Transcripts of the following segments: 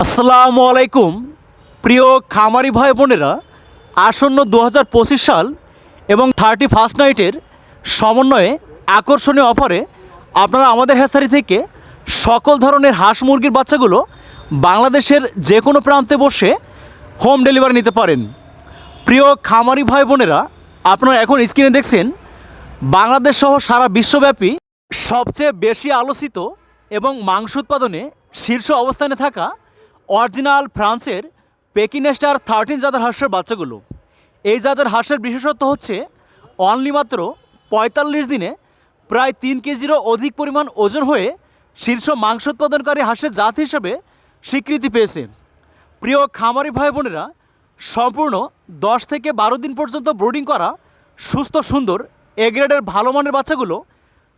আসসালামু আলাইকুম, প্রিয় খামারি ভাই বোনেরা, আসন্ন দু হাজার পঁচিশ সাল এবং থার্টি ফার্স্ট নাইটের সমন্বয়ে আকর্ষণীয় অফারে আপনারা আমাদের হ্যাসারি থেকে সকল ধরনের হাঁস মুরগির বাচ্চাগুলো বাংলাদেশের যে কোনো প্রান্তে বসে হোম ডেলিভারি নিতে পারেন। প্রিয় খামারি ভাই বোনেরা, আপনারা এখন স্ক্রিনে দেখছেন বাংলাদেশ সহ সারা বিশ্বব্যাপী সবচেয়ে বেশি আলোচিত এবং মাংস উৎপাদনে শীর্ষ অবস্থানে থাকা অরিজিনাল ফ্রান্সের পেকিনেস্টার থার্টিন জাতের হাঁসের বাচ্চাগুলো। এই জাতের হাঁসের বিশেষত্ব হচ্ছে অনলি মাত্র পঁয়তাল্লিশ দিনে প্রায় তিন কেজিরও অধিক পরিমাণ ওজন হয়ে শীর্ষ মাংস উৎপাদনকারী হাঁসের জাত হিসেবে স্বীকৃতি পেয়েছে। প্রিয় খামারি ভাই বোনেরা, সম্পূর্ণ দশ থেকে বারো দিন পর্যন্ত ব্রোডিং করা সুস্থ, সুন্দর এ গ্রেডের ভালো মানের বাচ্চাগুলো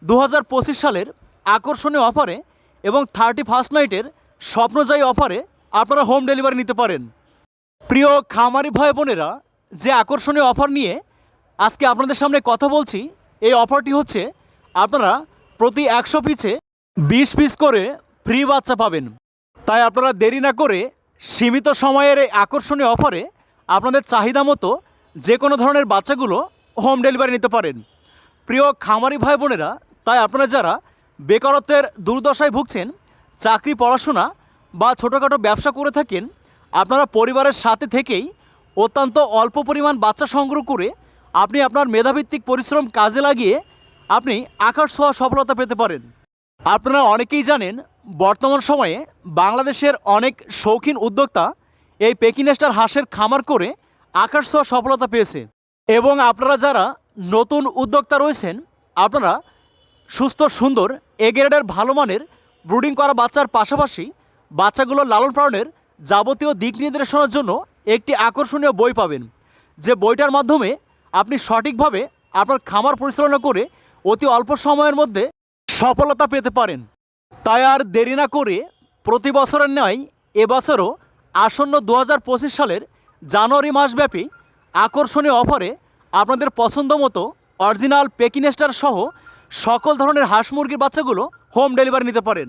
দু হাজার পঁচিশ সালের আকর্ষণীয় অফারে এবং থার্টি ফার্স্ট নাইটের স্বপ্নজয়ী অফারে আপনারা হোম ডেলিভারি নিতে পারেন। প্রিয় খামারি ভাই বোনেরা, যে আকর্ষণীয় অফার নিয়ে আজকে আপনাদের সামনে কথা বলছি, এই অফারটি হচ্ছে আপনারা প্রতি একশো পিছে বিশ পিস করে ফ্রি বাচ্চা পাবেন। তাই আপনারা দেরি না করে সীমিত সময়ের এই আকর্ষণীয় অফারে আপনাদের চাহিদা মতো যে কোনো ধরনের বাচ্চাগুলো হোম ডেলিভারি নিতে পারেন। প্রিয় খামারি ভাই বোনেরা, তাই আপনারা যারা বেকারত্বের দুর্দশায় ভুগছেন, চাকরি, পড়াশোনা বা ছোটোখাটো ব্যবসা করে থাকেন, আপনারা পরিবারের সাথে থেকেই অত্যন্ত অল্প পরিমাণ বাচ্চা সংগ্রহ করে আপনি আপনার মেধাভিত্তিক পরিশ্রম কাজে লাগিয়ে আপনি আকাশ ছোঁয়া সফলতা পেতে পারেন। আপনারা অনেকেই জানেন, বর্তমান সময়ে বাংলাদেশের অনেক শৌখিন উদ্যোক্তা এই পেকিনেস্টার হাঁসের খামার করে আকাশ ছোঁয়া সফলতা পেয়েছে এবং আপনারা যারা নতুন উদ্যোক্তা রয়েছেন, আপনারা সুস্থ, সুন্দর এ গ্রেডের ভালো মানের ব্রুডিং করা বাচ্চার পাশাপাশি বাচ্চাগুলোর লালন পালনের যাবতীয় দিক নির্দেশনার জন্য একটি আকর্ষণীয় বই পাবেন। যে বইটার মাধ্যমে আপনি সঠিকভাবে আপনার খামার পরিচালনা করে অতি অল্প সময়ের মধ্যে সফলতা পেতে পারেন। তাই আর দেরি না করে প্রতি বছরের ন্যায় এবছরও আসন্ন দু হাজার পঁচিশ সালের জানুয়ারি মাসব্যাপী আকর্ষণীয় অফারে আপনাদের পছন্দ মতো অরিজিনাল পেকিনেস্টার সহ সকল ধরনের হাঁস মুরগির বাচ্চাগুলো হোম ডেলিভারি নিতে পারেন।